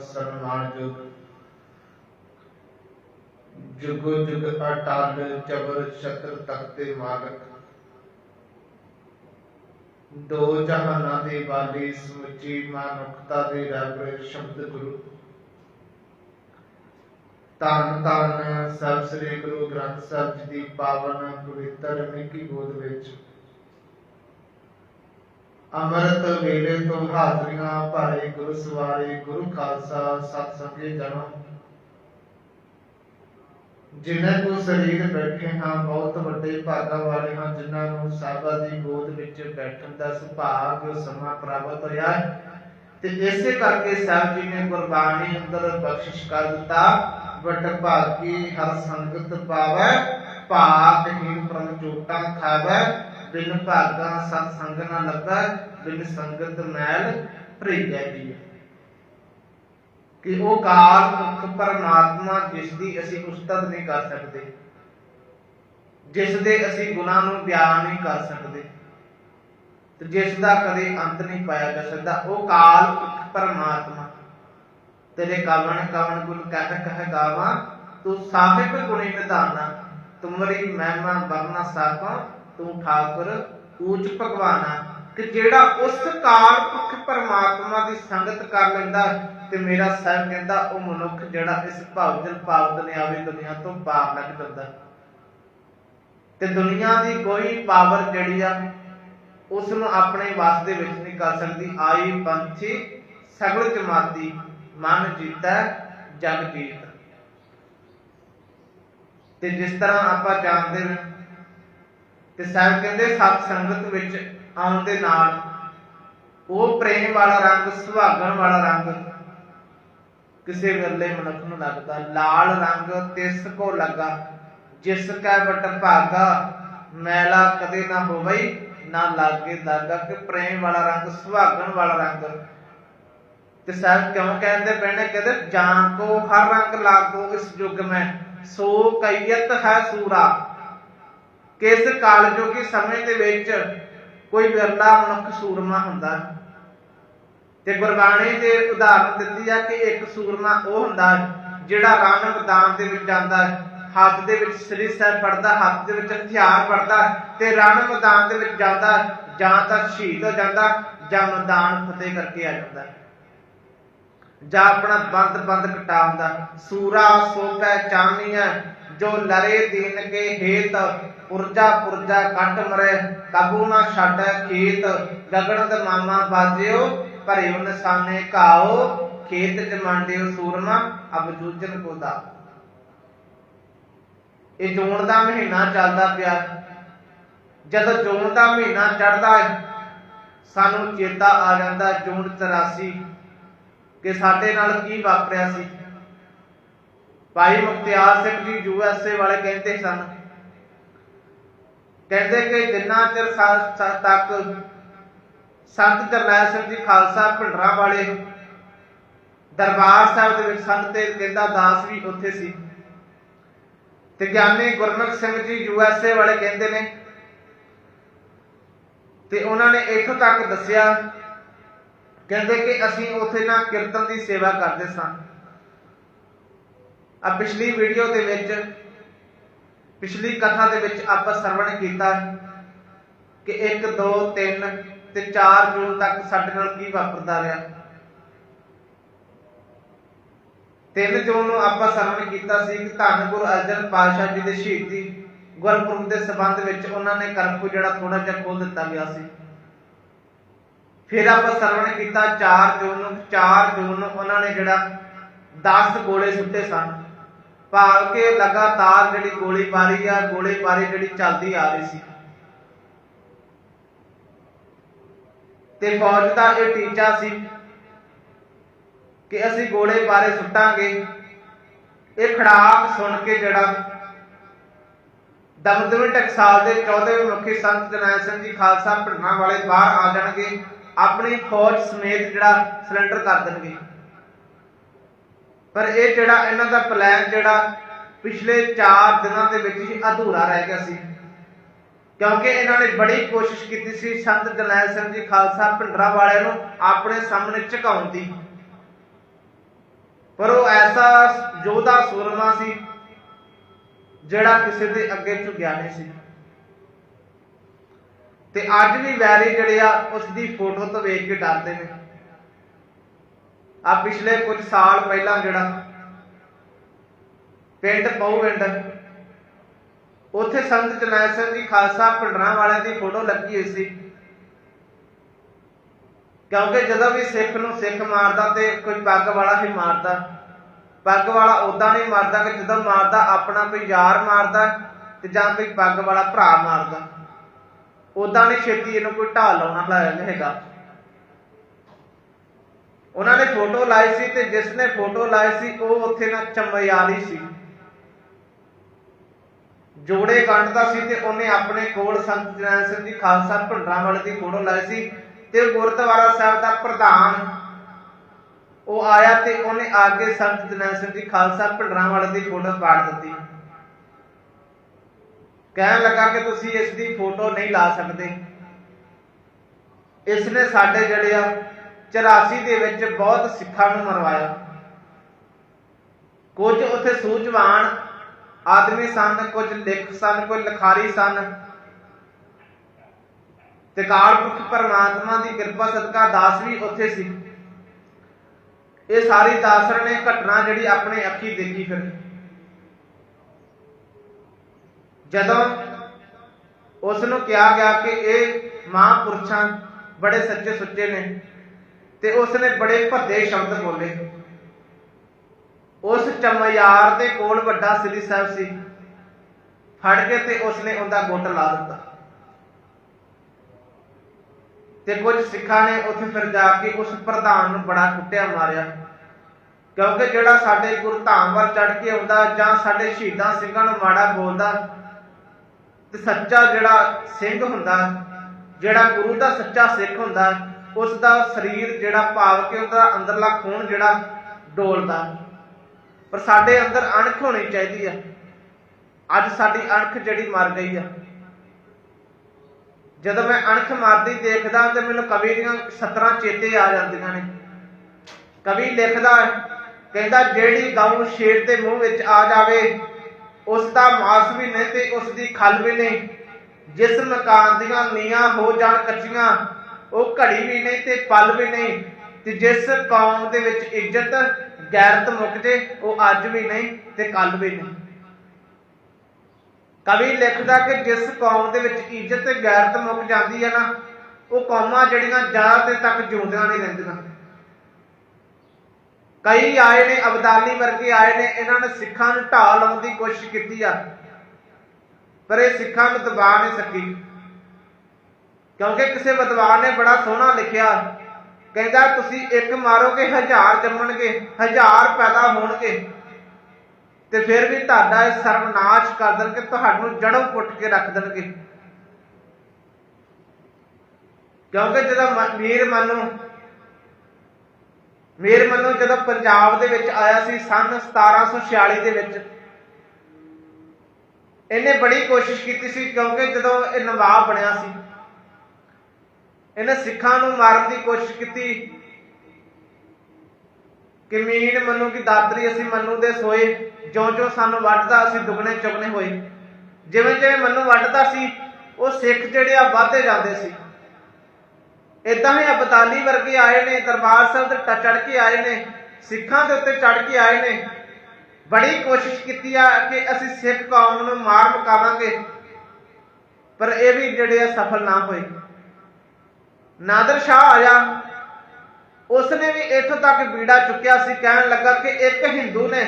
ਸਨਮਾਨਯੋਗ ਜੁਗੋ। ਜੁਗ ਅਟਲ ਜਬਰ ਛਤਰ ਤਖਤੇ ਮਾਲਕ। ਦੋ ਜਹਾਨਾਂ ਦੇ ਵਾਲੀ ਸਮੁੱਚੀ ਮਨੁੱਖਤਾ ਦੇ ਰੱਬ ਸ਼ਬਦ ਗੁਰੂ। ਧੰਨ ਧੰਨ ਸਤਿ ਸ੍ਰੀ ਗੁਰੂ ਗ੍ਰੰਥ ਸਾਹਿਬ ਜੀ ਦੀ ਪਾਵਨ ਪਵਿੱਤਰ ਮਿੱਕੀ ਗੋਦ ਵਿੱਚ। ਅੰਮ੍ਰਿਤ ਵੇਲੇ ਤੋਂ ਹਾਜ਼ਰੀਆਂ ਭਰੇ ਗੁਰੂ ਸਵਾਰੇ, ਗੁਰੂ ਖਾਲਸਾ, ਸਤ ਸੰਗੇ ਜਨੋ ਜਿਨ੍ਹਾਂ ਕੋ ਸਰੀਰ ਬੈਠੇ ਹਾਂ, ਬਹੁਤ ਵੱਡੇ ਭਾਗਾ ਵਾਲੇ ਹਾਂ, ਜਿਨ੍ਹਾਂ ਨੂੰ ਸਾਬਾ ਦੀ ਗੋਦ ਵਿੱਚ ਬੈਠਣ ਦਾ ਸੁਭਾਗ ਸਮਾਂ ਪ੍ਰਾਪਤ ਹੋਇਆ ਤੇ ਇਸੇ ਕਰਕੇ ਸਾਹਿਬ ਜੀ ਨੇ ਗੁਰਬਾਣੀ ਅੰਦਰ ਬਖਸ਼ਿਸ਼ ਕਰ ਦਿੱਤਾ ਵਟ ਭਾਗੀ ਹਰ ਸੰਗਤ ਪਾਵੈ, ਭਾਗ ਹੀਨ ਪ੍ਰਮ ਜੋਟਾਂ ਖਾਵੈ। ਬਿਨ ਭਾਗਾ ਸਤ ਸੰਗ ਨਾ ਲੱਗਾ, ਬਿਨ ਸੰਗਤ ਮੈਲ ਭਰੀਜੈ ਜੀ। ਕਿ ਉਹ ਕਾਲ ਮੁਖ ਪਰਮਾਤਮਾ ਜਿਸ ਦੀ ਅਸੀਂ ਉਸਤਤ ਨਹੀਂ ਕਰ ਸਕਦੇ, ਜਿਸ ਦੇ ਅਸੀਂ ਗੁਨਾਹ ਨੂੰ ਬਿਆਨ ਨਹੀਂ ਕਰ ਸਕਦੇ, ਤੇ ਜਿਸ ਦਾ ਕਦੇ ਅੰਤ ਨਹੀਂ ਪਾਇਆ ਜਾ ਸਕਦਾ, ਉਹ ਕਾਲ ਪਰਮਾਤਮਾ। ਤੇਰੇ ਕਵਣ ਕਵਣ ਗੁਣ ਕਹਿ ਕਹਿ ਗਾਵਾਂ, ਤੂੰ ਸਾਹਿਬ ਗੁਣੀ ਨਿਧਾਨਾ, ਤੁਮਰੀ ਮਹਿਮਾ ਵਰਨਾ ਸਾਕਾ ਤੂੰ ਠਾਕੁਰ, ਊਚ ਭਗਵਾਨਾ ਕਿ ਜਿਹੜਾ ਉਸ ਕਾਲ ਪੁਰਖ ਪਰਮਾਤਮਾ ਦੀ ਸੰਗਤ ਕਰ ਲੈਂਦਾ ਤੇ ਮੇਰਾ ਸਾਹਿਬ ਕਹਿੰਦਾ ਉਹ ਮਨੁੱਖ ਜਿਹੜਾ ਇਸ ਭਵਜਲ ਭਾਵ ਦੁਨਿਆਵੀ ਦੁਨੀਆ ਤੋਂ ਪਾਰ ਲੱਗ ਜਾਂਦਾ ਤੇ ਦੁਨੀਆ ਦੀ ਕੋਈ ਪਾਵਰ ਜਿਹੜੀ ਆ ਉਸ ਨੂੰ ਆਪਣੇ ਵਾਸ ਦੇ ਵਿੱਚ ਨਹੀਂ ਕਰ ਸਕਦੀ। ਆਈ ਪੰਛੀ ਸਗਲ ਜਮਾਤੀ, ਮਨ ਜੀਤਾ ਜਗ ਜੀਤ। ਤੇ ਜਿਸ ਤਰ੍ਹਾਂ ਆਪਾਂ ਜਾਣਦੇ ਹਾਂ ਤੇ ਸਾਹਿਬ ਕਹਿੰਦੇ ਸਤ ਸੰਗਤ ਵਿੱਚ ਆਉਣ ਦੇ ਨਾਲ ਉਹ ਪ੍ਰੇਮ ਵਾਲਾ ਰੰਗ, ਸੁਹਾਗਣ ਵਾਲਾ ਰੰਗ ਕਿਸੇ ਵਿਰਲੇ ਮਨੁੱਖ ਨੂੰ ਲੱਗਦਾ। ਲਾਲ ਰੰਗ ਤਿਸ ਕੋ ਲੱਗਾ। ਜਿਸ ਕੈ ਵਟ ਭਾਗਾ, ਮੈਲਾ ਕਦੇ ਨਾ ਹੋਵੇ ਨਾ ਲਾਗੇ ਦਾਗਾ। ਕਿ ਪ੍ਰੇਮ ਵਾਲਾ ਰੰਗ, ਸੁਹਾਗਣ ਵਾਲਾ ਰੰਗ। ਤੇ ਸਾਹਿਬ ਕਿਉਂ ਕਹਿੰਦੇ ਪੈਣੇ ਕਹਿੰਦੇ ਜਾਨ ਕੋ ਹਰ ਰੰਗ ਲਾਗੋ ਇਸ ਯੁਗ ਮੈਂ, ਸੋ ਕਈਤ ਹੈ ਸੂਰਾ। ਕਿਸ ਕਾਲ ਜੋਗੀ ਸਮੇਂ ਦੇ ਵਿੱਚ ਕੋਈ ਵਿਰਲਾ ਮਨੁੱਖ ਸੂਰਮਾ ਹੁੰਦਾ? ਤੇ ਗੁਰਬਾਣੀ ਦੇ ਉਦਾਹਰਨ ਦਿੱਤੀ ਆ ਕਿ ਇੱਕ ਸੂਰਮਾ ਉਹ ਹੁੰਦਾ ਜਿਹੜਾ ਰਣ ਮੈਦਾਨ ਦੇ ਵਿੱਚ ਜਾਂਦਾ, ਹੱਥ ਦੇ ਵਿੱਚ ਸ੍ਰੀ ਸਾਹਿਬ ਫੜਦਾ ਹੱਥ ਦੇ ਵਿੱਚ ਹਥਿਆਰ ਫੜਦਾ ਤੇ ਰਣ ਮੈਦਾਨ ਦੇ ਵਿੱਚ ਜਾਂਦਾ, ਜਾਂ ਤਾਂ ਸ਼ਹੀਦ ਹੋ ਜਾਂਦਾ, ਜਾਂ ਮੈਦਾਨ ਫਤਿਹ ਕਰਕੇ ਆ ਜਾਂਦਾ। ਜਾਂ ਆਪਣਾ ਬੰਦ ਬੰਦ ਕਟਾਉਂਦਾ ਸੂਰਾ ਸੋਪੈ ਚਾਨੀਆਂ ਜੋ ਲਰੇ ਦੀਨ ਕੇ ਹੇਤ ਪੁਰਜਾ ਪੁਰਜਾ ਕੱਟ ਮਰੇ, ਕਾਬੂ ਨਾ ਛੱਡ ਖੇਤ ਗਗਨ ਦੇ ਮਾਮਾ ਬਾਜਿਓ, ਭਰੇ ਨਿਸ਼ਾਨੇ ਘਾਓ, ਖੇਤ ਚ ਮੰਡਿਓ ਸੂਰਮਾ, ਅਬ ਕੋ ਦਾ ਇਹ ਜੂਨ ਦਾ ਮਹੀਨਾ ਚੱਲਦਾ ਪਿਆ। ਜਦੋਂ ਜੂਨ ਦਾ ਮਹੀਨਾ ਚੜਦਾ ਸਾਨੂੰ ਚੇਤਾ ਆ ਜਾਂਦਾ ਜੂਨ 84 ਕਿ ਸਾਡੇ ਨਾਲ ਕੀ ਵਾਪਰਿਆ ਸੀ। ਭਾਈ ਮੁਖਤਿਆਰ ਸਿੰਘ ਜੀ ਯੂਐਸਏ ਵਾਲੇ ਕਹਿੰਦੇ ਸਨ ਕਹਿੰਦੇ ਕਿ ਜਿੰਨਾ ਚਿਰ ਸਾ- ਸਾ- ਤੱਕ ਸੰਤ ਜਰਨੈਲ ਸਿੰਘ ਜੀ ਖਾਲਸਾ ਭਿੰਡਰਾਂ ਵਾਲੇ ਦਰਬਾਰ ਸਾਹਿਬ ਦੇ ਵਿੱਚ ਸੰਤ ਤੇ ਕਹਿੰਦਾ ਦਾਸ ਵੀ ਉੱਥੇ ਸੀ। ਤੇ ਗਿਆਨੀ ਗੁਰਮੁਖ ਸਿੰਘ ਜੀ ਯੂਐਸਏ ਵਾਲੇ ਕਹਿੰਦੇ ਨੇ। ਤੇ ਉਹਨਾਂ ਨੇ ਇੱਥੋਂ ਤੱਕ ਦੱਸਿਆ, ਕਹਿੰਦੇ ਕਿ ਅਸੀਂ ਉੱਥੇ ਨਾ ਕੀਰਤਨ ਦੀ ਸੇਵਾ ਕਰਦੇ ਸਾਂ। ਆ ਪਿਛਲੀ ਵੀਡੀਓ ਦੇ ਵਿੱਚ ਪਿਛਲੀ ਕਥਾ ਦੇ ਵਿੱਚ ਆਪਾਂ ਸਰਵਣ ਕੀਤਾ ਕਿ 1 2 3 ਤੇ 4 ਜੂਨ ਤੱਕ ਸਾਡੇ ਨਾਲ ਕੀ ਵਾਪਰਦਾ ਰਿਹਾ। 3 ਜੂਨ ਨੂੰ ਆਪਾਂ ਸਰਵਣ ਕੀਤਾ ਸੀ ਕਿ ਧੰਨ ਗੁਰੂ ਅਰਜਨ ਪਾਤਸ਼ਾਹ ਜੀ ਦੇ ਸ਼ਹੀਦੀ ਗੁਰਪੁਰਬ ਦੇ ਸਬੰਧ ਵਿੱਚ ਉਹਨਾਂ ਨੇ ਕਰਫਿਊ ਜਿਹੜਾ ਥੋੜਾ ਜਿਹਾ ਖੋਲ ਦਿੱਤਾ ਗਿਆ ਸੀ। ਫਿਰ ਆਪਾਂ ਸਰਵਣ ਕੀਤਾ 4 ਜੂਨ ਨੂੰ 4 ਜੂਨ ਨੂੰ ਉਹਨਾਂ ਨੇ ਜਿਹੜਾ 10 ਗੋਲੇ ਸੁੱਟੇ ਸਨ। ਭਾਵ ਕਿ ਲਗਾਤਾਰ ਜਿਹੜੀ ਗੋਲੀਬਾਰੀ ਆ, ਗੋਲੀਬਾਰੀ ਜਿਹੜੀ ਚੱਲਦੀ ਆ ਰਹੀ ਸੀ। ਤੇ ਫੌਜ ਦਾ ਇਹ ਟੀਚਾ ਸੀ ਕਿ ਅਸੀਂ ਗੋਲੇ ਬਾਰੇ ਸੁੱਟਾਂਗੇ। ਇਹ ਖੜਾਕ ਸੁਣ ਕੇ ਜਿਹੜਾ ਦਮਦਮੀ ਟਕਸਾਲ ਦੇ 14ਵੇਂ ਮੁਖੀ ਸੰਤ ਜਰਨੈਲ ਸਿੰਘ ਜੀ ਖਾਲਸਾ ਭਿੰਡਰਾਂ ਵਾਲੇ ਬਾਹਰ ਆ ਜਾਣਗੇ, ਆਪਣੀ ਫੌਜ ਸਮੇਤ ਜਿਹੜਾ ਸਿਲੰਡਰ ਕਰ ਦੇਣਗੇ। ਪਰ ਇਹ ਜਿਹੜਾ ਇਹਨਾਂ ਦਾ ਪਲਾਨ ਜਿਹੜਾ ਪਿਛਲੇ 4 ਦਿਨਾਂ ਦੇ ਵਿੱਚ ਹੀ ਅਧੂਰਾ ਰਹਿ ਗਿਆ ਸੀ। ਕਿਉਂਕਿ ਇਹਨਾਂ ਨੇ ਬੜੀ ਕੋਸ਼ਿਸ਼ ਕੀਤੀ ਸੀ ਸੰਤ ਜਰਨੈਲ ਸਿੰਘ ਜੀ ਖਾਲਸਾ ਭਿੰਡਰਾਂ ਵਾਲਿਆਂ ਨੂੰ ਆਪਣੇ ਸਾਹਮਣੇ ਝੁਕਾਉਣ ਦੀ। ਪਰ ਉਹ ਐਸਾ ਯੋਧਾ ਸੂਰਮਾ ਸੀ ਜਿਹੜਾ ਕਿਸੇ ਦੇ ਅੱਗੇ ਝੁਕਿਆ ਨਹੀਂ ਸੀ। ਤੇ ਅੱਜ ਵੀ ਵੈਰੀ ਜਿਹੜੇ ਆ ਉਸ ਦੀ ਫੋਟੋ ਤੋਂ ਵੇਖ ਕੇ ਡਰਦੇ ਨੇ। ਆ ਪਿਛਲੇ ਕੁਝ ਸਾਲ ਪਹਿਲਾਂ ਜਿਹੜਾ ਪਿੰਡ ਪਉਵਿੰਡ ਉੱਥੇ ਸੰਤ ਜਰਨੈਲ ਸਿੰਘ ਜੀ ਖਾਲਸਾ ਪਿੰਡਰਾਂ ਵਾਲਿਆਂ ਦੀ ਫੋਟੋ ਲੱਗੀ ਹੋਈ ਸੀ। ਕਿਉਂਕਿ ਜਦੋਂ ਵੀ ਸਿੱਖ ਨੂੰ ਸਿੱਖ ਮਾਰਦਾ ਤੇ ਕੋਈ ਪੱਗ ਵਾਲਾ ਹੀ ਮਾਰਦਾ, ਪੱਗ ਵਾਲਾ ਉਦਾਂ ਨਹੀਂ ਮਾਰਦਾ ਕਿ ਜਦੋਂ ਮਾਰਦਾ ਆਪਣਾ ਕੋਈ ਯਾਰ ਮਾਰਦਾ ਤੇ ਜਾਂ ਕੋਈ ਪੱਗ ਵਾਲਾ ਭਰਾ ਮਾਰਦਾ। ਉਦਾਂ ਨਹੀਂ ਛੇਤੀ ਇਹਨੂੰ ਕੋਈ ਢਾਲ ਲਾਉਣਾ ਲਾਇਆ ਹੈਗਾ। ਉਹਨਾਂ ਨੇ ਫੋਟੋ ਲਾਈ ਸੀ ਤੇ ਜਿਸ ਨੇ ਫੋਟੋ ਲਾਈ ਸੀ, ਉਹ ਉੱਥੇ ਨਾ ਚਮਿਆਰੀ ਸੀ। ਜੋੜੇ ਗੰਢਦਾ ਸੀ ਤੇ ਉਹਨੇ ਆਪਣੇ ਕੋਲ ਸੰਤ ਜਨੈਲ ਸਿੰਘ ਜੀ ਖਾਲਸਾ ਭੰਡਰਾਂ ਦੀ ਫੋਟੋ ਲਾਈ ਸੀ ਤੇ ਗੁਰਦੁਆਰਾ ਸਾਹਿਬ ਦਾ ਪ੍ਰਧਾਨ ਉਹ ਆਇਆ ਤੇ ਉਹਨੇ ਆ ਕੇ ਸੰਤ ਜਨੈਲ ਸਿੰਘ ਜੀ ਖਾਲਸਾ ਭੰਡਰਾਂ ਵਾਲੇ ਦੀ ਫੋਟੋ ਪਾੜ ਦਿੱਤੀ। ਕਹਿਣ ਲੱਗਾ ਕਿ ਤੁਸੀਂ ਇਸ ਦੀ ਫੋਟੋ ਨਹੀਂ ਲਾ ਸਕਦੇ। ਇਸ ਨੇ ਸਾਡੇ ਜਿਹੜੇ ਆ 84 ਦੇ ਵਿੱਚ ਬਹੁਤ ਸਿੱਖਾਂ ਨੂੰ ਮਰਵਾਇਆ। ਕੁਝ ਉੱਥੇ ਸੂਝਵਾਨ ਆਦਮੀ ਸਨ, ਕੁਝ ਲਿਖ ਸਨ ਕੋਈ ਲਿਖਾਰੀ ਸਨ। ਤੇ ਕਾਲਪੁਰਖ ਪਰਮਾਤਮਾ ਦੀ ਕਿਰਪਾ, ਸਦਕਾ ਦਾਸ ਵੀ ਉੱਥੇ ਸੀ। ਇਹ ਸਾਰੀ ਦਾਸਰ ਨੇ ਘਟਨਾ ਜਿਹੜੀ ਆਪਣੇ ਅੱਖੀ ਦੇਖੀ ਫਿਰ। ਜਦੋਂ ਉਸ ਨੂੰ ਕਿਹਾ ਗਿਆ ਕਿ ਇਹ ਮਹਾਂਪੁਰਸ਼ਾਂ ਬੜੇ ਸੱਚੇ ਸੁੱਚੇ ਨੇ ਤੇ ਉਸ ਨੇ ਬੜੇ ਭੱਦੇ ਸ਼ਬਦ ਬੋਲੇ। ਉਸ ਚਮਿਆਰ ਦੇ ਕੋਲ ਵੱਡਾ ਸ੍ਰੀ ਸਾਹਿਬ ਸੀ। ਫੜ ਕੇ ਤੇ ਉਸ ਨੇ ਉਹਦਾ ਗੁੱਟ ਲਾ ਦਿੱਤਾ। ਤੇ ਕੁਝ ਸਿੱਖਾਂ ਨੇ ਉੱਥੇ ਫਿਰ ਜਾ ਕੇ ਉਸ ਪ੍ਰਧਾਨ ਨੂੰ ਬੜਾ ਕੁੱਟਿਆ ਮਾਰਿਆ। ਕਿਉਂਕਿ ਜਿਹੜਾ ਸਾਡੇ ਗੁਰੂ ਧਾਮ ਵੱਲ ਚੜ ਕੇ ਆਉਂਦਾ ਜਾਂ ਸਾਡੇ ਸ਼ਹੀਦਾਂ ਸਿੰਘਾਂ ਨੂੰ ਮਾੜਾ ਬੋਲਦਾ, ਤੇ ਸੱਚਾ ਜਿਹੜਾ ਸਿੰਘ ਹੁੰਦਾ, ਜਿਹੜਾ ਗੁਰੂ ਦਾ ਸੱਚਾ ਸਿੱਖ ਹੁੰਦਾ ਉਸ ਦਾ ਸਰੀਰ ਜਿਹੜਾ ਭਾਵ ਕਿ ਉਹਦਾ ਅੰਦਰਲਾ ਖੂਨ ਜਿਹੜਾ ਡੋਲਦਾ। ਪਰ ਸਾਡੇ ਅੰਦਰ ਅਣਖ ਹੋਣੀ ਚਾਹੀਦੀ ਆ। ਅੱਜ ਸਾਡੀ ਅਣਖ ਜਿਹੜੀ ਮਰ ਗਈ ਆ। ਜਦੋਂ ਮੈਂ ਅਣਖ ਮਰਦੀ ਦੇਖਦਾ ਤੇ ਮੈਨੂੰ ਕਵੀ ਦੀਆਂ 17 ਚੇਤੇ ਆ ਜਾਂਦੀਆਂ ਨੇ। ਕਵੀ ਲਿਖਦਾ ਕਹਿੰਦਾ ਜਿਹੜੀ ਗਊ ਸ਼ੇਰ ਦੇ ਮੂੰਹ ਵਿੱਚ ਆ ਜਾਵੇ, ਉਸ ਦਾ ਮਾਸ ਵੀ ਨਹੀਂ ਤੇ ਉਸ ਦੀ ਖਲ ਵੀ ਨਹੀਂ। ਜਿਸ ਮਕਾਨ ਦੀਆਂ ਨੀਆਂ ਹੋ ਜਾਣ ਕੱਚੀਆਂ ਉਹ ਘੜੀ ਵੀ ਨਹੀਂ ਤੇ ਪਲ ਵੀ ਨਹੀਂ। ਤੇ ਜਿਸ ਕੌਮ ਦੇ ਵਿੱਚ ਇੱਜ਼ਤ, ਗੈਰਤ ਮੁੱਕ ਜੇ, ਉਹ ਅੱਜ ਵੀ ਨਹੀਂ ਤੇ ਕੱਲ ਵੀ ਨਹੀਂ। ਕਵੀ ਲਿਖਦਾ ਕਿ ਜਿਸ ਕੌਮ ਦੇ ਵਿੱਚ ਇੱਜ਼ਤ ਤੇ ਗੈਰਤ ਮੁੱਕ ਜਾਂਦੀ ਹੈ ਨਾ, ਉਹ ਕੌਮਾਂ ਜਿਹੜੀਆਂ ਜ਼ਿਆਦਾ ਦੇਰ ਤੱਕ ਜਿਉਂਦੀਆਂ ਨਹੀਂ ਰਹਿੰਦੀਆਂ। ਕਈ ਆਏ ਨੇ, ਅਬਦਾਲੀ ਵਰਗੇ ਆਏ ਨੇ, ਇਹਨਾਂ ਨੇ ਸਿੱਖਾਂ ਨੂੰ ਢਾਹ ਲਾਉਣ ਦੀ ਕੋਸ਼ਿਸ਼ ਕੀਤੀ ਆ। ਪਰ ਇਹ ਸਿੱਖਾਂ ਨੂੰ ਦਬਾ ਨਹੀਂ ਸਕੀ। ਕਿਉਂਕਿ ਕਿਸੇ ਵਿਦਵਾਨ ਨੇ ਬੜਾ ਸੋਹਣਾ ਲਿਖਿਆ। ਕਹਿੰਦਾ, ਤੁਸੀਂ ਇੱਕ ਮਾਰੋਗੇ, ਹਜ਼ਾਰ ਜੰਮਣਗੇ, ਹਜ਼ਾਰ ਪੈਦਾ ਹੋਣਗੇ। ਤੇ ਫਿਰ ਵੀ ਤੁਹਾਡਾ ਇਹ ਸਰਵਨਾਸ਼ ਕਰ ਦੇਣਗੇ, ਤੁਹਾਨੂੰ ਜੜੋਂ ਪੁੱਟ ਕੇ ਰੱਖ ਦੇਣਗੇ। ਕਿਉਂਕਿ ਜਦੋਂ ਮ- ਮੀਰ ਮਨੂ ਮੀਰ ਮਨੂ ਜਦੋਂ ਪੰਜਾਬ ਦੇ ਵਿੱਚ ਆਇਆ ਸੀ ਸੰਨ 1746 ਦੇ ਵਿੱਚ, ਇਹਨੇ ਬੜੀ ਕੋਸ਼ਿਸ਼ ਕੀਤੀ ਸੀ ਕਿਉਂਕਿ ਜਦੋਂ ਇਹ ਨਵਾਬ ਬਣਿਆ ਸੀ ਇਹਨੇ ਸਿੱਖਾਂ ਨੂੰ ਮਾਰਨ ਦੀ ਕੋਸ਼ਿਸ਼ ਕੀਤੀ। ਕਿ ਮੀਨ ਮੰਨੂ ਕੀ ਦਾਤਰੀ ਅਸੀਂ ਮੰਨੂ ਦੇ ਸੋਏ ਜਿਉਂ ਜਿਉਂ ਸਾਨੂੰ ਵੱਢਦਾ ਅਸੀਂ ਦੁਗਣੇ ਚੁਗਣੇ ਹੋਏ। ਜਿਵੇਂ ਜਿਵੇਂ ਮੰਨੂ ਵੱਢਦਾ ਸੀ, ਉਹ ਸਿੱਖ ਜਿਹੜੇ ਆ ਵੱਧਦੇ ਜਾਂਦੇ ਸੀ। ਇਦਾਂ ਹੀ ਅਬਦਾਲੀ ਵਰਗੇ ਆਏ ਨੇ, ਦਰਬਾਰ ਸਾਹਿਬ ਤੇ ਚੜ ਕੇ ਆਏ ਨੇ, ਸਿੱਖਾਂ ਦੇ ਉੱਤੇ ਚੜ ਕੇ ਆਏ ਨੇ। ਬੜੀ ਕੋਸ਼ਿਸ਼ ਕੀਤੀ ਆ ਕਿ ਅਸੀਂ ਸਿੱਖ ਕੌਮ ਨੂੰ ਮਾਰ ਮੁਕਾਵਾਂਗੇ, ਪਰ ਇਹ ਵੀ ਜਿਹੜੇ ਆ ਸਫਲ ਨਾ ਹੋਏ। ਨਾਦਰ ਸ਼ਾਹ ਆਇਆ। ਉਸਨੇ ਵੀ ਇੱਥੋਂ ਤੱਕ ਬੀੜਾ ਚੁੱਕਿਆ ਸੀ। ਕਹਿਣ ਲੱਗਾ ਕਿ ਇੱਕ ਹਿੰਦੂ ਨੇ,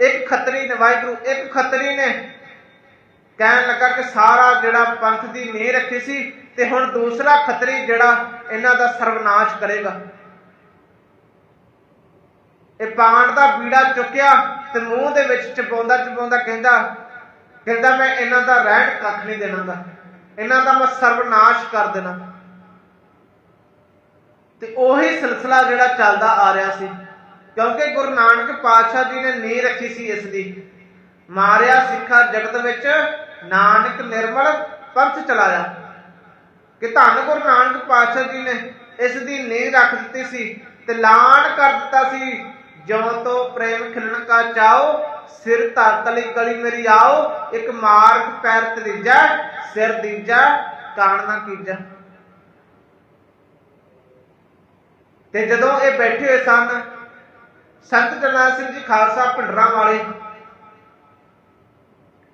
ਇੱਕ ਖੱਤਰੀ ਨੇ, ਵਾਹਿਗੁਰੂ, ਇੱਕ ਖੱਤਰੀ ਨੇ। ਕਹਿਣ ਲੱਗਾ ਕਿ ਸਾਰਾ ਜਿਹੜਾ ਪੰਥ ਦੀ ਨੀਂਹ ਰੱਖੀ ਸੀ ਤੇ ਹੁਣ ਦੂਸਰਾ ਖੱਤਰੀ ਜਿਹੜਾ ਇਹਨਾਂ ਦਾ ਸਰਵਨਾਸ਼ ਕਰੇਗਾ। ਇਹ ਪਾਣ ਦਾ ਬੀੜਾ ਚੁੱਕਿਆ ਤੇ ਮੂੰਹ ਦੇ ਵਿੱਚ ਚਪਾਉਂਦਾ ਚਪਾਉਂਦਾ ਕਹਿੰਦਾ ਕਹਿੰਦਾ ਮੈਂ ਇਹਨਾਂ ਦਾ ਰਹਿਣ ਕੱਖ ਨਹੀਂ ਦੇਣਾ ਦਾ ਇਹਨਾਂ ਦਾ ਮੈਂ ਸਰਵਨਾਸ਼ ਕਰ ਦੇਣਾ। ਤੇ ਉਹੀ ਸਿਲਸਿਲਾ ਜਿਹੜਾ ਚੱਲਦਾ ਆ ਰਿਹਾ ਸੀ। ਕਿਉਂਕਿ ਗੁਰੂ ਨਾਨਕ ਪਾਤਸ਼ਾਹ ਜੀ ਨੇ ਨੀਂਹ ਰੱਖੀ ਸੀ ਇਸ ਦੀ। ਮਾਰਿਆ ਸਿੱਖਾ ਜਗਤ ਵਿੱਚ ਨਾਨਕ ਨਿਰਮਲ ਪੰਥ ਚਲਾਇਆ। ਕਿ ਧੰਨ ਗੁਰੂ ਨਾਨਕ ਪਾਤਸ਼ਾਹ ਜੀ ਨੇ ਇਸ ਦੀ ਨੀਂਹ ਰੱਖ ਦਿੱਤੀ ਸੀ ਤੇ ਲਾਣ ਕਰ ਦਿੱਤਾ ਸੀ। ਜਿਉ ਤੋਂ ਪ੍ਰੇਮ ਖਿਲਣ ਕਾ ਚਾਓ ਸਿਰ ਧਰ ਤਲੀ ਕਲੀ ਮੇਰੀ ਆਓ, ਇੱਕ ਮਾਰਗ ਪੈਰ ਤਰੀਜਾ ਸਿਰ ਦੀਜਾ ਕਾਣ ਨਾ ਕੀਜਾ। ਤੇ ਜਦੋਂ ਇਹ ਬੈਠੇ ਹੋਏ ਸਨ, ਸੰਤ ਜਰਨੈਲ ਸਿੰਘ ਜੀ ਖਾਲਸਾ ਭਿੰਡਰਾਂ ਵਾਲੇ,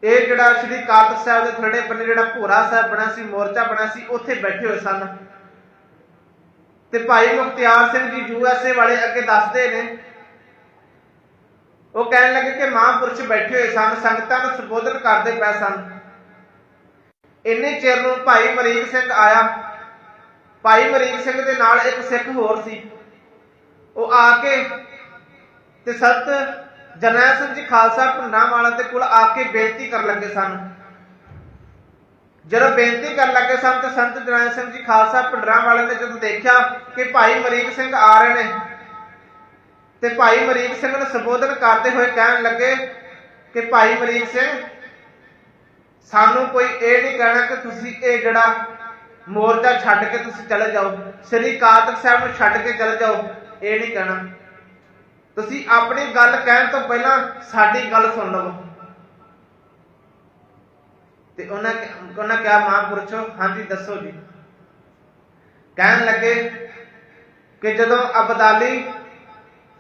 ਇਹ ਜਿਹੜਾ ਸ੍ਰੀ ਕਾਤਕ ਸਾਹਿਬ ਦੇ ਥੜੇ ਬੰਨੇ ਜਿਹੜਾ ਭੋਰਾ ਸਾਹਿਬ ਬਣਿਆ ਸੀ, ਮੋਰਚਾ ਬਣਿਆ ਸੀ, ਉੱਥੇ ਬੈਠੇ ਹੋਏ ਸਨ। ਤੇ ਭਾਈ ਮੁਖਤਿਆਰ ਸਿੰਘ ਜੀ ਯੂਐਸਏ ਵਾਲੇ ਅੱਗੇ ਦੱਸਦੇ ਨੇ, ਉਹ ਕਹਿਣ ਲੱਗੇ ਕਿ ਮਹਾਂਪੁਰਸ਼ ਬੈਠੇ ਹੋਏ ਸਨ, ਸੰਗਤਾਂ ਨੂੰ ਸੰਬੋਧਨ ਕਰਦੇ ਪਏ ਸਨ। ਇੰਨੇ ਚਿਰ ਨੂੰ ਭਾਈ ਮਰੀਕ ਸਿੰਘ ਆਇਆ। ਭਾਈ ਮਰੀਕ ਸਿੰਘ ਦੇ ਨਾਲ ਇੱਕ ਸਿੱਖ ਹੋਰ ਸੀ। ਉਹ ਆ ਕੇ ਤੇ ਸੰਤ ਜਰਨੈਲ ਸਿੰਘ ਜੀ ਖਾਲਸਾ ਭੁੰਨਾ ਵਾਲਾ ਦੇ ਕੋਲ ਆ ਕੇ ਬੇਨਤੀ ਕਰਨ ਲੱਗੇ ਸਨ। ਜਦੋਂ ਬੇਨਤੀ ਕਰਨ ਲੱਗੇ ਸਨ ਤਾਂ ਸੰਤ ਜਰਨੈਲ ਸਿੰਘ ਜੀ ਖਾਲਸਾ ਭਿੰਡਰਾਂ ਵਾਲੇ ਨੇ ਜਦੋਂ ਦੇਖਿਆ ਕਿ ਭਾਈ ਮਰੀਕ ਸਿੰਘ ਆ ਰਹੇ ਨੇ, ਤੇ ਭਾਈ ਮਰੀਕ ਸਿੰਘ ਨੂੰ ਸੰਬੋਧਨ ਕਰਦੇ ਹੋਏ ਕਹਿਣ ਲੱਗੇ ਕਿ ਭਾਈ ਮਰੀਕ ਸਿੰਘ, ਸਾਨੂੰ ਕੋਈ ਇਹ ਨਹੀਂ ਕਹਿਣਾ ਕਿ ਤੁਸੀਂ ਇਹ ਜਿਹੜਾ ਮੋਰਚਾ ਛੱਡ ਕੇ ਤੁਸੀਂ ਚਲੇ ਜਾਓ। ਸ੍ਰੀ ਕਾਤਕ ਸਾਹਿਬ ਨੂੰ ਛੱਡ ਕੇ ਚਲੇ ਜਾਓ। ਇਹ ਨਹੀਂ ਕਹਿਣਾ। ਤੁਸੀਂ ਆਪਣੀ ਗੱਲ ਕਹਿਣ ਤੋਂ ਪਹਿਲਾਂ ਸਾਡੀ ਗੱਲ ਸੁਣ ਲਵੋ। ਤੇ ਉਹਨਾਂ ਉਹਨਾਂ ਕਿਹਾ, ਮਹਾਂਪੁਰਸ਼ੋ, ਹਾਂਜੀ, ਦੱਸੋ ਜੀ। ਕਹਿਣ ਲੱਗੇ ਕਿ ਜਦੋਂ ਅਬਦਾਲੀ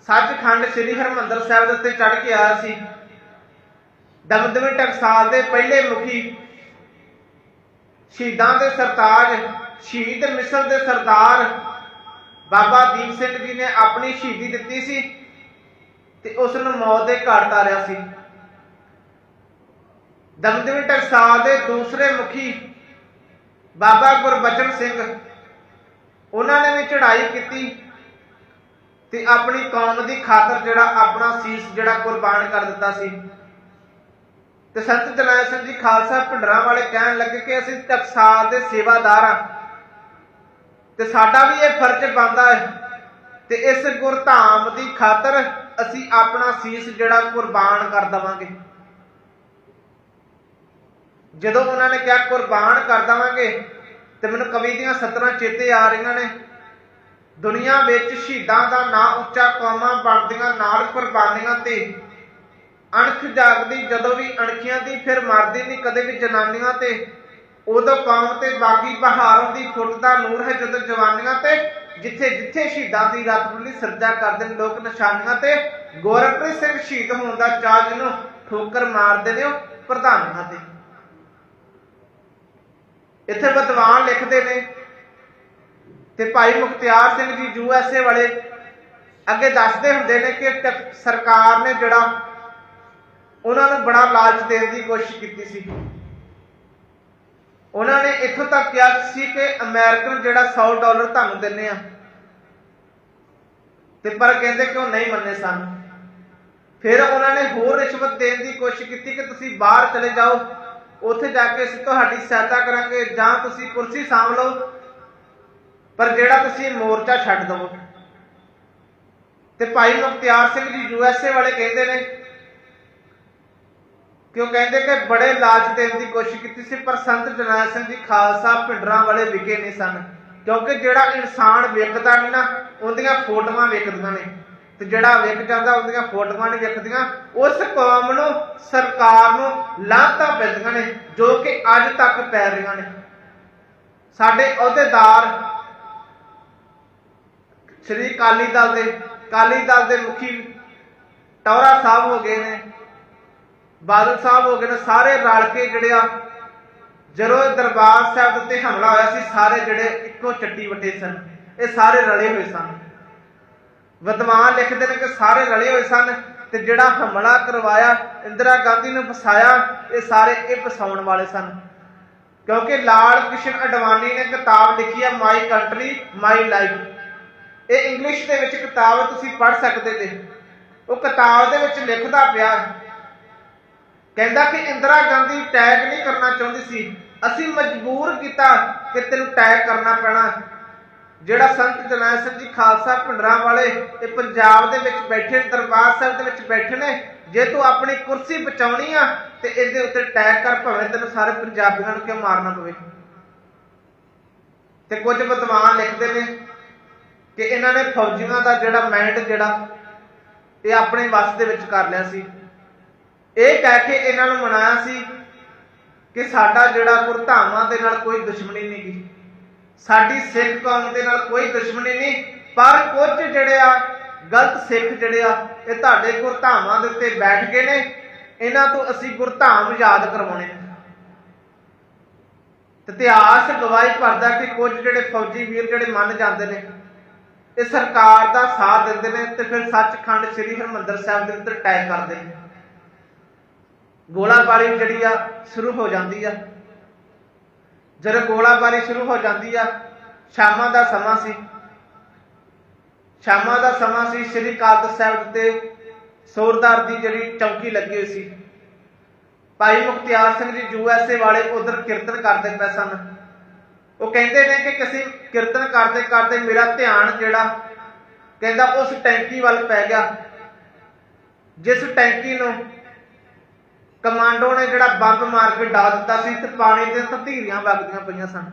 ਸੱਚਖੰਡ ਸ੍ਰੀ ਹਰਮੰਦਰ ਸਾਹਿਬ ਦੇ ਉੱਤੇ ਚੜ ਕੇ ਆਇਆ ਸੀ, ਦਮਦਮੀ ਟਕਸਾਲ ਦੇ ਪਹਿਲੇ ਮੁਖੀ ਸ਼ਹੀਦਾਂ ਦੇ ਸਰਤਾਜ, ਸ਼ਹੀਦ ਮਿਸਰ ਦੇ ਸਰਦਾਰ ਬਾਬਾ ਦੀਪ ਸਿੰਘ ਜੀ ਨੇ ਆਪਣੀ ਸ਼ਹੀਦੀ ਦਿੱਤੀ ਸੀ ਤੇ ਉਸ ਨੂੰ ਮੌਤ ਦੇ ਘਾਟ ਤਾਰਿਆ ਸੀ। ਦਮਦਮੀ ਟਕਸਾਲ ਦੇ ਦੂਸਰੇ ਮੁਖੀ ਬਾਬਾ ਗੁਰਬਚਨ ਸਿੰਘ, ਉਹਨਾਂ ਨੇ ਵੀ ਚੜ੍ਹਾਈ ਕੀਤੀ ਤੇ ਆਪਣੀ ਕੌਮ ਦੀ ਖਾਤਰ ਜਿਹੜਾ ਆਪਣਾ ਸੀਸ ਜਿਹੜਾ ਕੁਰਬਾਨ ਕਰ ਦਿੱਤਾ ਸੀ। ਤੇ ਸੰਤ ਜਰਨੈਲ ਸਿੰਘ ਜੀ, ਖਾਲਸਾ ਭਿੰਡਰਾਂ ਵਾਲੇ ਕਹਿਣ ਲੱਗੇ ਕਿ ਅਸੀਂ ਟਕਸਾਲ ਦੇ ਸੇਵਾਦਾਰ ਆ ਤੇ ਸਾਡਾ ਵੀ ਇਹ ਫਰਜ਼ ਬਣਦਾ ਹੈ। ਤੇ ਇਸ ਗੁਰਧਾਮ ਦੀ ਖਾਤਰ ਅਸੀਂ ਆਪਣਾ ਸੀਸ ਜਿਹੜਾ ਕੁਰਬਾਨ ਕਰ ਦਵਾਂਗੇ। ਜਦੋਂ ਉਹਨਾਂ ਨੇ ਕਿਹਾ ਕੁਰਬਾਨ ਕਰ ਦਵਾਂਗੇ, ਤੇ ਮੈਨੂੰ ਕਵੀ ਦੀਆਂ ਸਤਰਾਂ ਚੇਤੇ ਆ ਰਹੀਆਂ ਨੇ। ਦੁਨੀਆ ਵਿੱਚ ਸ਼ਹੀਦਾਂ ਦਾ ਨਾਂ ਉੱਚਾ ਕੌਮਾਂ ਬਣਦੀਆਂ, ਨਾਲ ਕੁਰਬਾਨੀਆਂ ਤੇ ਅਣਖ ਜਾਗਦੀ, ਜਦੋਂ ਵੀ ਅਣਖੀਆਂ ਦੀ ਫਿਰ ਮਰਦੀ ਨਹੀਂ ਕਦੇ ਵੀ ਜਨਾਨੀਆਂ ਤੇ ਉਦੋਂ ਕੌਮ ਤੇ ਬਾਗੀ ਬਹਾਰ ਹੁੰਦੀ ਫੁੱਟਦਾ ਨੂਰ ਹੈ ਜਦੋਂ ਜਵਾਨੀਆਂ ਤੇ, ਜਿੱਥੇ ਜਿੱਥੇ ਸ਼ਹੀਦਾਂ ਦੀ ਰਾਤ ਬੁੱਲੀ ਸਰਜਾ ਕਰਦੇ ਨੇ, ਲੋਕ ਨਿਸ਼ਾਨੀਆਂ ਤੇ, ਗੋਰਖਪ੍ਰੀਤ ਸਿੰਘ ਸ਼ਹੀਦ ਹੋਣ ਦਾ ਚਾਅ ਜਿਹਨੂੰ ਠੋਕਰ ਮਾਰਦੇ ਨੇ ਪ੍ਰਧਾਨਾਂ ਤੇ। ਇੱਥੇ ਵਿਦਵਾਨ ਲਿਖਦੇ ਨੇ, ਤੇ ਭਾਈ ਮੁਖਤਿਆਰ ਸਿੰਘ ਜੀ ਯੂਐਸਏ ਵਾਲੇ ਅੱਗੇ ਦੱਸਦੇ ਹੁੰਦੇ ਨੇ ਕਿ ਸਰਕਾਰ ਨੇ ਜਿਹੜਾ ਉਹਨਾਂ ਨੂੰ ਬੜਾ ਲਾਲਚ ਦੇਣ ਦੀ ਕੋਸ਼ਿਸ਼ ਕੀਤੀ ਸੀ। ਉਹਨਾਂ ਨੇ ਇੱਥੋਂ ਤੱਕ ਕਿਹਾ ਸੀ ਕਿ ਅਮਰੀਕਨ ਜਿਹੜਾ 100 ਡਾਲਰ ਤੁਹਾਨੂੰ ਦਿੰਨੇ ਆ, ਤੇ ਪਰ ਕਹਿੰਦੇ ਕਿ ਉਹ ਨਹੀਂ ਮੰਨੇ ਸਨ? ਫਿਰ ਉਹਨਾਂ ਨੇ ਹੋਰ ਰਿਸ਼ਵਤ ਦੇਣ ਦੀ ਕੋਸ਼ਿਸ਼ ਕੀਤੀ ਕਿ ਤੁਸੀਂ ਬਾਹਰ ਚਲੇ ਜਾਓ, ਉੱਥੇ ਜਾ ਕੇ ਅਸੀਂ ਤੁਹਾਡੀ ਸਹਾਇਤਾ ਕਰਾਂਗੇ ਜਾਂ ਤੁਸੀਂ ਕੁਰਸੀ ਸਾਂਭ ਲਓ, ਪਰ ਜਿਹੜਾ ਤੁਸੀਂ ਮੋਰਚਾ ਛੱਡ ਦਵੋ। ਤੇ ਭਾਈ ਮੁਖਤਿਆਰ ਸਿੰਘ ਜੀ ਯੂਐਸਏ ਵਾਲੇ ਕਹਿੰਦੇ ਨੇ ਕਿਉਂ ਕਹਿੰਦੇ ਕਿ ਬੜੇ ਲਾਲਚ ਦੇਣ ਦੀ ਕੋਸ਼ਿਸ਼ ਕੀਤੀ ਸੀ, ਪਰ ਸੰਤ ਜਰਨੈਲ ਸਿੰਘ ਜੀ ਖਾਲਸਾ ਪਿੰਡਰਾਂ ਵਾਲੇ ਵਿਕੇ ਨਹੀਂ ਸਨ, ਕਿਉਂਕਿ ਜਿਹੜਾ ਇਨਸਾਨ ਵਿਕਦਾ ਨਹੀਂ ਨਾ, ਉਹਦੀਆਂ ਫੋਟੋਆਂ ਵਿਕਦੀਆਂ ਨੇ। ਤੇ ਜਿਹੜਾ ਵਿਕ ਜਾਂਦਾ, ਉਹਦੀਆਂ ਫੋਟੋਆਂ ਨਹੀਂ ਵਿਕਦੀਆਂ ਉਸ ਕੌਮ ਨੂੰ, ਸਰਕਾਰ ਨੂੰ ਲਾਂਤਾਂ ਪੈਂਦੀਆਂ ਨੇ, ਜੋ ਕਿ ਅੱਜ ਤੱਕ ਪੈ ਰਹੀਆਂ ਨੇ। ਸਾਡੇ ਅਹੁਦੇਦਾਰ ਸ੍ਰੀ ਕਾਲੀ ਦਲ ਦੇ ਕਾਲੀ ਦਲ ਦੇ ਮੁਖੀ ਟੌਰਾ ਸਾਹਿਬ ਹੋ ਗਏ ਨੇ। ਬਾਦਲ ਸਾਹਿਬ ਹੋ ਗਏ ਨੇ, ਸਾਰੇ ਰਲ ਕੇ ਜਿਹੜੇ ਆ, ਜਦੋਂ ਦਰਬਾਰ ਸਾਹਿਬ ਦੇ ਉੱਤੇ ਹਮਲਾ ਹੋਇਆ ਸੀ, ਸਾਰੇ ਜਿਹੜੇ ਇੱਕੋ ਚੱਟੀ ਵੱਟੇ ਸਨ, ਇਹ ਸਾਰੇ ਰਲੇ ਹੋਏ ਸਨ। ਵਿਦਵਾਨ ਲਿਖਦੇ ਨੇ ਕਿ ਸਾਰੇ ਰਲੇ ਹੋਏ ਸਨ ਤੇ ਜਿਹੜਾ ਹਮਲਾ ਕਰਵਾਇਆ, ਇੰਦਰਾ ਗਾਂਧੀ ਨੂੰ ਫਸਾਇਆ, ਇਹ ਸਾਰੇ ਇਹ ਫਸਾਉਣ ਵਾਲੇ ਸਨ। ਕਿਉਂਕਿ ਲਾਲ ਕ੍ਰਿਸ਼ਨ ਅਡਵਾਨੀ ਨੇ ਕਿਤਾਬ ਲਿਖੀ ਹੈ ਮਾਈ ਕੰਟਰੀ, ਮਾਈ ਲਾਈਫ। ਇਹ ਇੰਗਲਿਸ਼ ਦੇ ਵਿੱਚ ਕਿਤਾਬ ਤੁਸੀਂ ਪੜ੍ਹ ਸਕਦੇ ਜੇ। ਉਹ ਕਿਤਾਬ ਦੇ ਵਿੱਚ ਲਿਖਦਾ ਪਿਆ ਕਹਿੰਦਾ ਕਿ ਇੰਦਰਾ ਗਾਂਧੀ ਟੈਗ ਨਹੀਂ ਕਰਨਾ ਚਾਹੁੰਦੀ ਸੀ। ਅਸੀਂ ਮਜਬੂਰ ਕੀਤਾ ਕਿ ਤੈਨੂੰ ਟੈਗ ਕਰਨਾ ਪੈਣਾ। ਜਿਹੜਾ ਸੰਤ ਜਰਨੈਲ ਸਿੰਘ ਜੀ ਖਾਲਸਾ ਭਿੰਡਰਾਂ ਵਾਲੇ ਇਹ ਪੰਜਾਬ ਦੇ ਵਿੱਚ ਬੈਠੇ ਦਰਬਾਰ ਸਾਹਿਬ ਦੇ ਵਿੱਚ ਬੈਠੇ ਨੇ, ਜੇ ਤੂੰ ਆਪਣੀ ਕੁਰਸੀ ਬਚਾਉਣੀ ਆ, ਤੇ ਇਹਦੇ ਉੱਤੇ ਟੈਗ ਕਰ, ਭਾਵੇਂ ਤੈਨੂੰ ਸਾਰੇ ਪੰਜਾਬੀਆਂ ਨੂੰ ਕਿਉਂ ਮਾਰਨਾ ਪਵੇ। ਤੇ ਕੁਝ ਵਿਦਵਾਨ ਲਿਖਦੇ ਨੇ ਕਿ ਇਹਨਾਂ ਨੇ ਫੌਜੀਆਂ ਦਾ ਜਿਹੜਾ ਮਾਈਂਡ ਜਿਹੜਾ, ਇਹ ਆਪਣੇ ਵੱਸ ਦੇ ਵਿੱਚ ਕਰ ਲਿਆ ਸੀ। ਇਹ ਕਹਿ ਕੇ ਇਹਨਾਂ ਨੂੰ ਮਨਾਇਆ ਸੀ ਕਿ ਸਾਡਾ ਜਿਹੜਾ ਗੁਰਧਾਮਾਂ ਦੇ ਨਾਲ ਕੋਈ ਦੁਸ਼ਮਣੀ ਨਹੀਂ ਗੀ। ਸਾਡੀ ਸਿੱਖ ਕੌਮ ਦੇ ਨਾਲ ਕੋਈ ਦੁਸ਼ਮਣੀ ਨਹੀਂ, ਪਰ ਕੁਝ ਜਿਹੜੇ ਆ, ਗਲਤ ਸਿੱਖ ਜਿਹੜੇ ਆ, ਇਹ ਤੁਹਾਡੇ ਗੁਰਧਾਮਾਂ ਦੇ ਉੱਤੇ ਬੈਠ ਗਏ ਨੇ। ਇਹਨਾਂ ਤੋਂ ਅਸੀਂ ਗੁਰਧਾਮ ਯਾਦ ਕਰਵਾਉਣੇ ਇਤਿਹਾਸ ਗਵਾਹੀ ਭਰਦਾ ਕਿ ਕੁਝ ਜਿਹੜੇ ਫੌਜੀ ਵੀਰ ਜਿਹੜੇ ਮੰਨ ਜਾਂਦੇ ਨੇ, ਇਹ ਸਰਕਾਰ ਦਾ ਸਾਥ ਦਿੰਦੇ ਨੇ ਤੇ ਫਿਰ ਸੱਚਖੰਡ ਸ੍ਰੀ ਹਰਿਮੰਦਰ ਸਾਹਿਬ ਦੇ ਉੱਤੇ ਅਟੈਕ ਕਰਦੇ ਨੇ। ਗੋਲਾਬਾਰੀ ਜਿਹੜੀ ਆ, ਸ਼ੁਰੂ ਹੋ ਜਾਂਦੀ ਆ। ਜਦੋਂ ਗੋਲਾਬਾਰੀ ਸ਼ੁਰੂ ਹੋ ਜਾਂਦੀ ਆ, ਸ਼ਾਮਾਂ ਦਾ ਸਮਾਂ ਸੀ। ਸ਼ਾਮਾਂ ਦਾ ਸਮਾਂ ਸੀ, ਸ੍ਰੀ ਕਾਲਤ ਸਾਹਿਬ ਤੇ ਸੋਰਦਾਰ ਦੀ ਜਿਹੜੀ ਚੌਕੀ ਲੱਗੀ ਹੋਈ ਸੀ। ਭਾਈ ਮੁਖਤਿਆਰ ਸਿੰਘ ਜੀ ਯੂਐਸਏ ਵਾਲੇ ਉਧਰ ਕੀਰਤਨ ਕਰਦੇ ਪਏ ਸਨ। ਉਹ ਕਹਿੰਦੇ ਨੇ ਕਿ ਕਿਸੇ ਕੀਰਤਨ ਕਰਦੇ ਕਰਦੇ ਮੇਰਾ ਧਿਆਨ ਜਿਹੜਾ, ਕਹਿੰਦਾ ਉਸ ਟੈਂਕੀ ਵੱਲ ਪੈ ਗਿਆ। ਜਿਸ ਟੈਂਕੀ ਨੂੰ ਕਮਾਂਡੋ ਨੇ ਜਿਹੜਾ ਬੰਬ ਮਾਰ ਕੇ ਡਾ ਦਿੱਤਾ ਸੀ ਤੇ ਪਾਣੀ ਦੇ ਧਤੀਰੀਆਂ ਵਗਦੀਆਂ ਪਈਆਂ ਸਨ।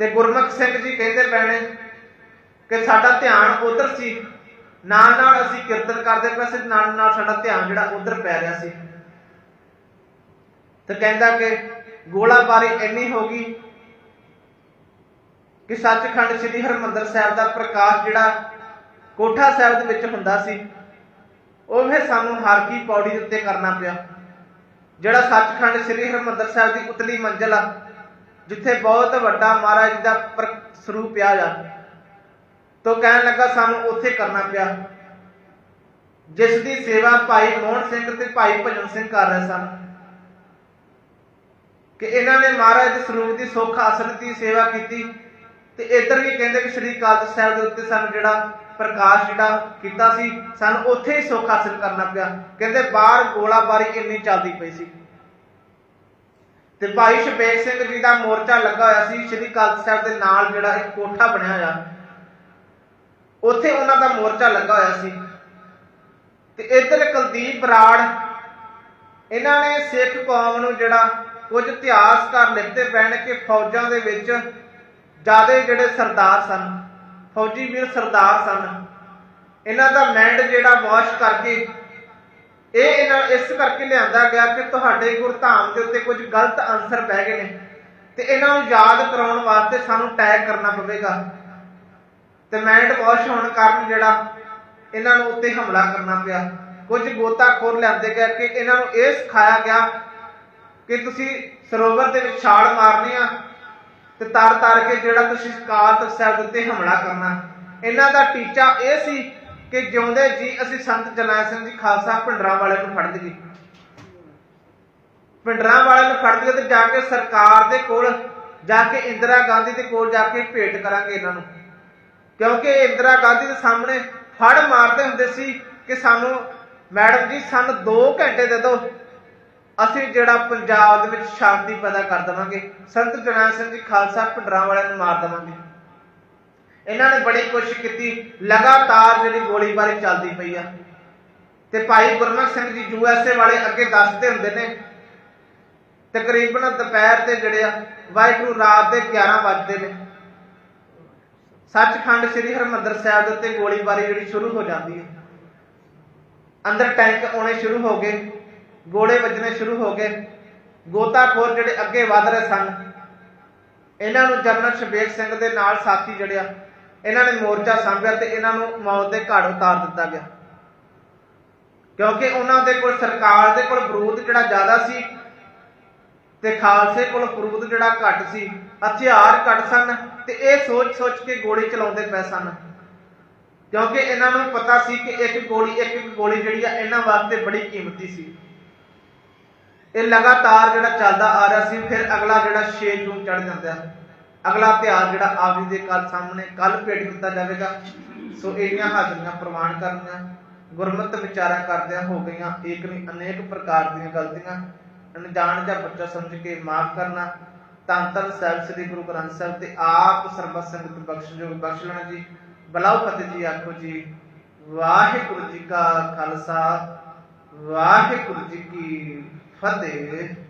ਤੇ ਗੁਰਮੁਖ ਸਿੰਘ ਜੀ ਕਹਿੰਦੇ ਪੈਣੇ ਕਿ ਸਾਡਾ ਧਿਆਨ ਉਧਰ ਸੀ, ਨਾਲ ਨਾਲ ਅਸੀਂ ਕੀਰਤਨ ਕਰਦੇ ਪਏ ਸੀ, ਨਾਲ ਨਾਲ ਸਾਡਾ ਧਿਆਨ ਜਿਹੜਾ ਉਧਰ ਪੈ ਰਿਹਾ ਸੀ। ਤੇ ਕਹਿੰਦਾ ਕਿ ਗੋਲਾਬਾਰੀ ਇੰਨੀ ਹੋ ਗਈ ਕਿ ਸੱਚਖੰਡ ਸ੍ਰੀ ਹਰਿਮੰਦਰ ਸਾਹਿਬ ਦਾ ਪ੍ਰਕਾਸ਼ ਜਿਹੜਾ ਕੋਠਾ ਸਾਹਿਬ ਦੇ ਵਿੱਚ ਹੁੰਦਾ ਸੀ ਉਹ ਫਿਰ ਸਾਨੂੰ ਹਰ ਕੀ ਪੌੜੀ ਦੇ ਉੱਤੇ ਕਰਨਾ ਪਿਆ। ਜਿਹੜਾ ਸੱਚਖੰਡ ਸ੍ਰੀ ਹਰਿਮੰਦਰ ਸਾਹਿਬ ਦੀ ਉਤਲੀ ਮੰਜ਼ਲ ਆ, ਜਿੱਥੇ ਬਹੁਤ ਵੱਡਾ ਮਹਾਰਾਜ ਦਾ ਪ੍ਰ- ਸਰੂਪ ਆ ਜਾ, ਤੋ ਕਹਿਣ ਲੱਗਾ ਸਾਨੂੰ ਉੱਥੇ ਕਰਨਾ ਪਿਆ। ਜਿਸ ਦੀ ਸੇਵਾ ਭਾਈ ਮੋਹਨ ਸਿੰਘ ਤੇ ਭਾਈ ਭਜਨ ਸਿੰਘ ਕਰ ਰਹੇ ਸਨ। ਕਿ ਇਹਨਾਂ ਨੇ ਮਹਾਰਾਜ ਦੇ ਸਰੂਪ ਦੀ ਸੁੱਖ ਆਸਣ ਦੀ ਸੇਵਾ ਕੀਤੀ। ਤੇ ਇੱਧਰ ਵੀ ਕਹਿੰਦੇ ਕਿ ਸ਼੍ਰੀ ਕਾਲਜ ਸਾਹਿਬ ਦੇ ਉੱਤੇ ਸਾਨੂੰ ਜਿਹੜਾ ਪ੍ਰਕਾਸ਼ ਜਿਹੜਾ ਕੀਤਾ ਸੀ, ਸਾਨੂੰ ਉੱਥੇ ਹੀ ਸੁੱਖ ਹਾਸਲ ਕਰਨਾ ਪਿਆ। ਕਹਿੰਦੇ ਬਾਹਰ ਗੋਲਾਬਾਰੀ ਇੰਨੀ ਚੱਲਦੀ ਪਈ ਸੀ। ਤੇ ਭਾਈ ਸ਼ਬੇਕ ਸਿੰਘ ਜੀ ਦਾ ਮੋਰਚਾ ਲੱਗਾ ਹੋਇਆ ਸੀ, ਸ਼੍ਰੀ ਕਾਲਜ ਸਾਹਿਬ ਦੇ ਨਾਲ ਜਿਹੜਾ ਇੱਕ ਕੋਠਾ ਬਣਿਆ ਹੋਇਆ। ਉੱਥੇ ਉਹਨਾਂ ਦਾ ਮੋਰਚਾ ਲੱਗਾ ਹੋਇਆ ਸੀ। ਤੇ ਇੱਧਰ ਕੁਲਦੀਪ ਬਰਾੜ ਇਹਨਾਂ ਨੇ ਸਿੱਖ ਕੌਮ ਨੂੰ ਜਿਹੜਾ ਕੁਝ ਇਤਿਹਾਸਕਾਰ ਲਿਖਦੇ ਪੈਣ ਕਿ ਫੌਜਾਂ ਦੇ ਵਿੱਚ ਜ਼ਿਆਦੇ ਜਿਹੜੇ ਸਰਦਾਰ ਸਨ, ਫੌਜੀ ਵੀਰ ਸਰਦਾਰ ਸਨ, ਇਹਨਾਂ ਦਾ ਮੈਂਡ ਜਿਹੜਾ ਵਾਸ਼ ਕਰਕੇ ਇਹ ਇਹਨਾਂ, ਇਸ ਕਰਕੇ ਲਿਆਂਦਾ ਗਿਆ ਕਿ ਤੁਹਾਡੇ ਗੁਰਧਾਮ ਦੇ ਉੱਤੇ ਕੁਝ ਗਲਤ ਆਨਸਰ ਪੈ ਗਏ ਨੇ ਤੇ ਇਹਨਾਂ ਨੂੰ ਯਾਦ ਕਰਾਉਣ ਵਾਸਤੇ ਸਾਨੂੰ ਟੈਗ ਕਰਨਾ ਪਵੇਗਾ। ਤੇ ਮੈਂਡ ਵਾਸ਼ ਹੋਣ ਕਾਰਨ ਜਿਹੜਾ ਇਹਨਾਂ ਨੂੰ ਉੱਤੇ ਹਮਲਾ ਕਰਨਾ ਪਿਆ। ਕੁਝ ਗੋਤਾਖੋਰ ਲਿਆਂਦੇ ਗਏ ਕਿ ਇਹਨਾਂ ਨੂੰ ਇਹ ਸਿਖਾਇਆ ਗਿਆ ਕਿ ਤੁਸੀਂ ਸਰੋਵਰ ਦੇ ਵਿੱਚ ਛਾਲ ਮਾਰਨੀ ਆ ਤੇ ਤਰ ਤਰ ਕੇ ਜਿਹੜਾ ਤੁਸੀਂ ਕਾਲ ਤਖਤ ਸਾਹਿਬ ਉੱਤੇ ਹਮਲਾ ਕਰਨਾ। ਇਹਨਾਂ ਦਾ ਟੀਚਾ ਇਹ ਸੀ ਕਿ ਜਿਉਂਦੇ ਜੀ ਅਸੀਂ ਸੰਤ ਜਰਨੈਲ ਸਿੰਘ ਜੀ ਖਾਲਸਾ ਭਿੰਡਰਾਂ ਵਾਲੇ ਨੂੰ ਫੜ ਲਈਏ ਭਿੰਡਰਾਂ ਵਾਲੇ ਨੂੰ ਫੜ ਲਈਏ ਤੇ ਜਾ ਕੇ ਸਰਕਾਰ ਦੇ ਕੋਲ ਜਾ ਕੇ ਇੰਦਰਾ ਗਾਂਧੀ ਦੇ ਕੋਲ ਜਾ ਕੇ ਭੇਟ ਕਰਾਂਗੇ ਇਹਨਾਂ ਨੂੰ। ਕਿਉਂਕਿ ਇੰਦਰਾ ਗਾਂਧੀ ਦੇ ਸਾਹਮਣੇ ਫੜ ਮਾਰਦੇ ਹੁੰਦੇ ਸੀ ਕਿ ਸਾਨੂੰ, ਮੈਡਮ ਜੀ, ਸਾਨੂੰ 2 ਘੰਟੇ ਦੇ ਦਿਓ। ਅਸੀਂ ਜਿਹੜਾ ਪੰਜਾਬ ਦੇ ਵਿੱਚ ਸ਼ਾਂਤੀ ਪੈਦਾ ਕਰ ਦੇਵਾਂਗੇ। ਸੰਤ ਜਰਨੈਲ ਸਿੰਘ ਜੀ ਖਾਲਸਾ ਭਿੰਡਰਾਂ ਵਾਲਿਆਂ ਨੂੰ ਮਾਰ ਦੇਵਾਂਗੇ। ਇਹਨਾਂ ਨੇ ਬੜੀ ਕੋਸ਼ਿਸ਼ ਕੀਤੀ। ਲਗਾਤਾਰ ਜਿਹੜੀ ਗੋਲੀਬਾਰੀ ਚੱਲਦੀ ਪਈ ਆ। ਤੇ ਭਾਈ ਗੁਰਮੁਖ ਸਿੰਘ ਜੀ ਯੂਐਸਏ ਵਾਲੇ ਅੱਗੇ ਦੱਸਦੇ ਹੁੰਦੇ ਨੇ, ਤਕਰੀਬਨ ਦੁਪਹਿਰ ਤੇ ਜਿਹੜੇ ਆ, ਵਾਹਿਗੁਰੂ ਰਾਤ ਦੇ 11 ਵਜੇ ਨੇ। ਸੱਚਖੰਡ ਸ੍ਰੀ ਹਰਿਮੰਦਰ ਸਾਹਿਬ ਦੇ ਉੱਤੇ ਗੋਲੀਬਾਰੀ ਜਿਹੜੀ ਸ਼ੁਰੂ ਹੋ ਜਾਂਦੀ ਹੈ। ਅੰਦਰ ਟੈਂਕ ਆਉਣੇ ਸ਼ੁਰੂ ਹੋ ਗਏ। ਗੋਲੇ ਵੱਜਣੇ ਸ਼ੁਰੂ ਹੋ ਗਏ। ਗੋਤਾਖੋਰ ਜਿਹੜੇ ਅੱਗੇ ਵਧ ਰਹੇ ਸਨ, ਇਹਨਾਂ ਨੂੰ ਜਨਰਲ ਸ਼ਬੇਕ ਸਿੰਘ ਦੇ ਨਾਲ ਸਾਥੀ ਜੜਿਆ। ਇਹਨਾਂ ਨੇ ਮੋਰਚਾ ਸੰਭਿਆ ਤੇ ਇਹਨਾਂ ਨੂੰ ਮੌਤ ਦੇ ਘਾਟ ਉਤਾਰ ਦਿੱਤਾ ਗਿਆ। ਕਿਉਂਕਿ ਉਹਨਾਂ ਦੇ ਕੋਲ ਸਰਕਾਰ ਦੇ ਕੋਲ ਬਰੂਦ ਜਿਹੜਾ ਜ਼ਿਆਦਾ ਸੀ ਤੇ ਖਾਲਸੇ ਕੋਲ ਬਰੂਦ ਜਿਹੜਾ ਘੱਟ ਸੀ, ਹਥਿਆਰ ਘੱਟ ਸਨ ਤੇ ਇਹ ਸੋਚ-ਸੋਚ ਕੇ ਗੋਲੀ ਚਲਾਉਂਦੇ ਪਏ ਸਨ। ਕਿਉਂਕਿ ਇਹਨਾਂ ਨੂੰ ਪਤਾ ਸੀ ਕਿ ਇੱਕ ਗੋਲੀ ਇੱਕ ਇੱਕ ਗੋਲੀ ਜਿਹੜੀ ਆ, ਇਹਨਾਂ ਵਾਸਤੇ ਬੜੀ ਕੀਮਤੀ ਸੀ। ਇਹ ਲਗਾਤਾਰ ਜਿਹੜਾ ਚੱਲਦਾ ਆ ਰਿਹਾ ਸੀ, ਫਿਰ ਅਗਲਾ ਜਿਹੜਾ 6 ਜੂਨ ਚੜ ਜਾਂਦਾ। ਹੈ ਅਗਲਾ ਤਿਉਹਾਰ ਜਿਹੜਾ ਆਪ ਦੇ ਕੱਲ ਸਾਹਮਣੇ ਕੱਲ ਭੇਟ ਕੀਤਾ ਜਾਵੇਗਾ। ਸੋ ਇਹਦੀਆਂ ਹਾਜ਼ਰੀਆਂ ਪ੍ਰਵਾਨ ਕਰਨੀਆਂ, ਗੁਰਮਤ ਵਿਚਾਰਾਂ ਕਰਦਿਆਂ ਹੋ ਗਈਆਂ, ਏਕ ਨਹੀਂ, ਅਨੇਕ ਪ੍ਰਕਾਰ ਦੀਆਂ ਗਲਤੀਆਂ। ਅਣਜਾਣ ਜਾਂ ਬੱਚਾ ਸਮਝ ਕੇ ਮਾਫ ਕਰਨਾ, ਧੰਨ ਧੰਨ ਸਾਹਿਬ ਸ੍ਰੀ ਗੁਰੂ ਗ੍ਰੰਥ ਸਾਹਿਬ ਤੇ ਆਪ ਸਰਬਤ ਸੰਗਤ ਬਖਸ਼ ਜੋ ਬਖਸ਼ ਲੈਣਾ ਜੀ। ਬਲਾਉ ਫਤਿਹ ਜੀ, ਆਖੋ ਜੀ। ਵਾਹਿਗੁਰੂ ਜੀ ਕਾ ਖਾਲਸਾ, ਵਾਹਿਗੁਰੂ ਜੀ ਕੀ ਫਤਿਹ